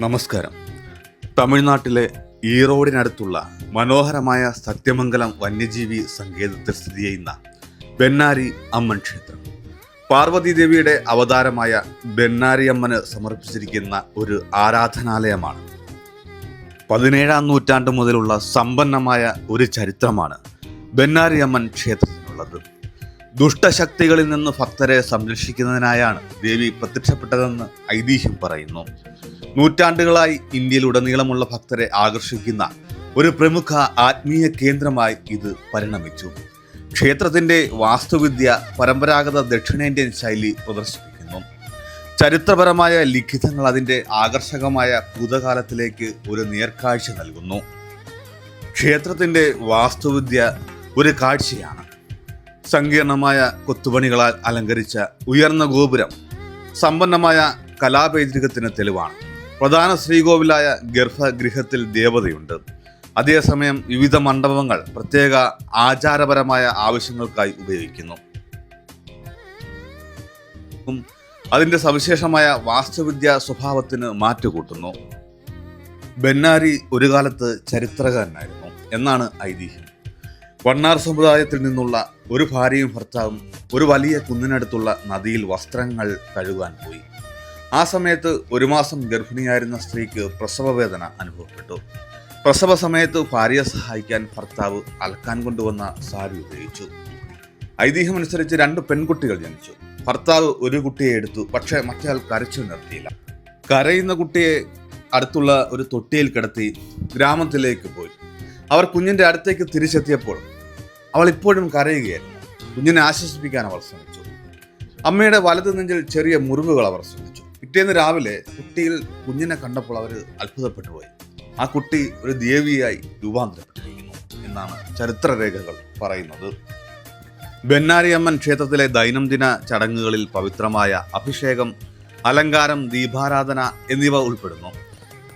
നമസ്കാരം. തമിഴ്നാട്ടിലെ ഈറോഡിനടുത്തുള്ള മനോഹരമായ സത്യമംഗലം വന്യജീവി സങ്കേതത്തിൽ സ്ഥിതി ചെയ്യുന്ന ബെന്നാരി അമ്മൻ ക്ഷേത്രം. പാർവതീദേവിയുടെ അവതാരമായ ബെന്നാരി അമ്മന് സമർപ്പിച്ചിരിക്കുന്ന ഒരു ആരാധനാലയമാണ്. പതിനേഴാം നൂറ്റാണ്ട് മുതലുള്ള സമ്പന്നമായ ഒരു ചരിത്രമാണ് ബെന്നാരി അമ്മൻ ക്ഷേത്രത്തിനുള്ളത്. ദുഷ്ടശക്തികളിൽ നിന്ന് ഭക്തരെ സംരക്ഷിക്കുന്നതിനായാണ് ദേവി പ്രത്യക്ഷപ്പെട്ടതെന്ന് ഐതിഹ്യം പറയുന്നു. നൂറ്റാണ്ടുകളായി ഇന്ത്യയിലുടനീളമുള്ള ഭക്തരെ ആകർഷിക്കുന്ന ഒരു പ്രമുഖ ആത്മീയ കേന്ദ്രമായി ഇത് പരിണമിച്ചു. ക്ഷേത്രത്തിന്റെ വാസ്തുവിദ്യ പരമ്പരാഗത ദക്ഷിണേന്ത്യൻ ശൈലി പ്രദർശിപ്പിക്കുന്നു. ചരിത്രപരമായ ലിഖിതങ്ങൾ അതിന്റെ ആകർഷകമായ ഭൂതകാലത്തിലേക്ക് ഒരു നേർക്കാഴ്ച നൽകുന്നു. ക്ഷേത്രത്തിന്റെ വാസ്തുവിദ്യ ഒരു കാഴ്ചയാണ്. സങ്കീർണമായ കൊത്തുപണികളാൽ അലങ്കരിച്ച ഉയർന്ന ഗോപുരം സമ്പന്നമായ കലാപൈതൃകത്തിന് തെളിവാണ്. പ്രധാന ശ്രീകോവിലായ ഗർഭഗൃഹത്തിൽ ദേവതയുണ്ട്. അതേസമയം വിവിധ മണ്ഡപങ്ങൾ പ്രത്യേക ആചാരപരമായ ആവശ്യങ്ങൾക്കായി ഉപയോഗിക്കുന്നു. അതിന്റെ സവിശേഷമായ വാസ്തുവിദ്യ സ്വഭാവത്തിന് മാറ്റുകൂട്ടുന്നു. ബെന്നാരി ഒരു കാലത്ത് ചരിത്രകാരനായിരുന്നു എന്നാണ് ഐതിഹ്യം. വണ്ണാർ സമുദായത്തിൽ നിന്നുള്ള ഒരു ഭാര്യയും ഭർത്താവും ഒരു വലിയ കുന്നിനടുത്തുള്ള നദിയിൽ വസ്ത്രങ്ങൾ കഴുകാൻ പോയി. ആ സമയത്ത് ഒരു മാസം ഗർഭിണിയായിരുന്ന സ്ത്രീക്ക് പ്രസവവേദന അനുഭവപ്പെട്ടു. പ്രസവ സമയത്ത് ഭാര്യയെ സഹായിക്കാൻ ഭർത്താവ് അലക്കാൻ കൊണ്ടുവന്ന സാരി ഉപയോഗിച്ചു. ഐതിഹ്യമനുസരിച്ച് രണ്ട് പെൺകുട്ടികൾ ജനിച്ചു. ഭർത്താവ് ഒരു കുട്ടിയെ എടുത്തു പക്ഷേ മറ്റേയാൾ കരച്ചു നിർത്തിയില്ല. കരയുന്ന കുട്ടിയെ അടുത്തുള്ള ഒരു തൊട്ടിയിൽ കിടത്തി ഗ്രാമത്തിലേക്ക് പോയി. അവർ കുഞ്ഞിന്റെ അടുത്തേക്ക് തിരിച്ചെത്തിയപ്പോൾ അവൾ ഇപ്പോഴും കരയുകയായിരുന്നു. കുഞ്ഞിനെ ആശ്വസിപ്പിക്കാൻ അവർ ശ്രമിച്ചു. അമ്മയുടെ വലതു നെഞ്ചിൽ ചെറിയ മുറിവുകൾ അവർ ശ്രമിച്ചു പിറ്റേന്ന് രാവിലെ കുട്ടിയിൽ കുഞ്ഞിനെ കണ്ടപ്പോൾ അവർ അത്ഭുതപ്പെട്ടു പോയി. ആ കുട്ടി ഒരു ദേവിയായി രൂപാന്തരപ്പെട്ടിരിക്കുന്നു എന്നാണ് ചരിത്രരേഖകൾ പറയുന്നത്. ബെന്നാരിയമ്മൻ ക്ഷേത്രത്തിലെ ദൈനംദിന ചടങ്ങുകളിൽ പവിത്രമായ അഭിഷേകം അലങ്കാരം ദീപാരാധന എന്നിവ ഉൾപ്പെടുന്നു.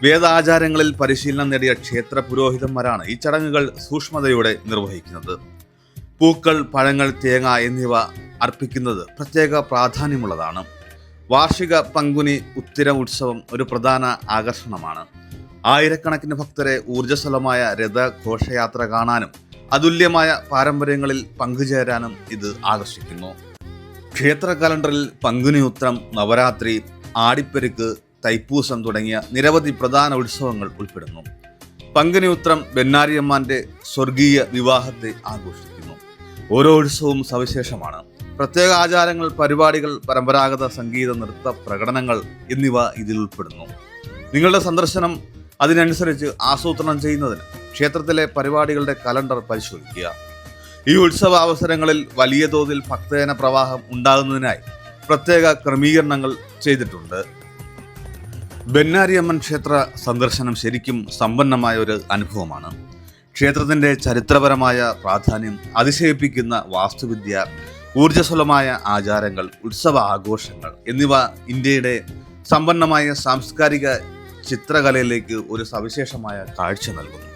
വേദാചാരങ്ങളിൽ പരിശീലനം നേടിയ ക്ഷേത്ര പുരോഹിതന്മാരാണ് ഈ ചടങ്ങുകൾ സൂക്ഷ്മതയോടെ നിർവഹിക്കുന്നത്. പൂക്കൾ പഴങ്ങൾ തേങ്ങ എന്നിവ അർപ്പിക്കുന്നത് പ്രത്യേക പ്രാധാന്യമുള്ളതാണ്. വാർഷിക പങ്കുനി ഉത്തിര ഉത്സവം ഒരു പ്രധാന ആകർഷണമാണ്. ആയിരക്കണക്കിന് ഭക്തരെ ഊർജസ്വലമായ രഥഘോഷയാത്ര കാണാനും അതുല്യമായ പാരമ്പര്യങ്ങളിൽ പങ്കുചേരാനും ഇത് ആകർഷിക്കുന്നു. ക്ഷേത്ര കലണ്ടറിൽ പങ്കുനി ഉത്രം നവരാത്രി ആടിപ്പെരുക്ക് തൈപ്പൂസം തുടങ്ങിയ നിരവധി പ്രധാന ഉത്സവങ്ങൾ ഉൾപ്പെടുന്നു. പങ്കുനി ഉത്രം ബെന്നാരിയമ്മാന്റെ സ്വർഗീയ വിവാഹത്തെ ആഘോഷിക്കുന്നു. ഓരോ ഉത്സവവും സവിശേഷമാണ്. പ്രത്യേക ആചാരങ്ങൾ പരിപാടികൾ പരമ്പരാഗത സംഗീത നൃത്ത പ്രകടനങ്ങൾ എന്നിവ ഇതിൽ ഉൾപ്പെടുന്നു. നിങ്ങളുടെ സന്ദർശനം അതിനനുസരിച്ച് ആസൂത്രണം ചെയ്യുന്നതിന് ക്ഷേത്രത്തിലെ പരിപാടികളുടെ കലണ്ടർ പരിശോധിക്കുക. ഈ ഉത്സവ അവസരങ്ങളിൽ വലിയ തോതിൽ ഭക്തജന പ്രവാഹം ഉണ്ടാകുന്നതിനായി പ്രത്യേക ക്രമീകരണങ്ങൾ ചെയ്തിട്ടുണ്ട്. ബെന്നാരിയമ്മൻ ക്ഷേത്ര സന്ദർശനം ശരിക്കും സമ്പന്നമായ ഒരു അനുഭവമാണ്. ക്ഷേത്രത്തിന്റെ ചരിത്രപരമായ പ്രാധാന്യം അതിശയിപ്പിക്കുന്ന വാസ്തുവിദ്യ ഊർജസ്വലമായ ആചാരങ്ങൾ ഉത്സവ ആഘോഷങ്ങൾ എന്നിവ ഇന്ത്യയുടെ സമ്പന്നമായ സാംസ്കാരിക ചിത്രകലയിലേക്ക് ഒരു സവിശേഷമായ കാഴ്ച നൽകുന്നു.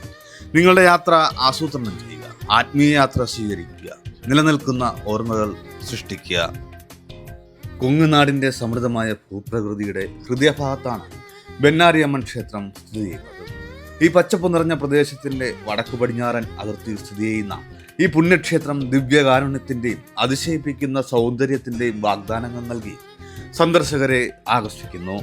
നിങ്ങളുടെ യാത്ര ആസൂത്രണം ചെയ്യുക ആത്മീയ യാത്ര സ്വീകരിക്കുക നിലനിൽക്കുന്ന ഓർമ്മകൾ സൃഷ്ടിക്കുക. കൊങ്ങുനാടിന്റെ സമൃദ്ധമായ ഭൂപ്രകൃതിയുടെ ഹൃദയഭാഗത്താണ് ബെന്നാരിയമ്മൻ ക്ഷേത്രം സ്ഥിതി ചെയ്യുന്നത്. ഈ പച്ചപ്പ് നിറഞ്ഞ പ്രദേശത്തിന്റെ വടക്കു പടിഞ്ഞാറൻ അതിർത്തിയിൽ സ്ഥിതി ചെയ്യുന്ന ഈ പുണ്യക്ഷേത്രം ദിവ്യകാരുണ്യത്തിന്റെയും അതിശയിപ്പിക്കുന്ന സൗന്ദര്യത്തിന്റെയും വാഗ്ദാനങ്ങൾ നൽകി സന്ദർശകരെ ആകർഷിക്കുന്നു.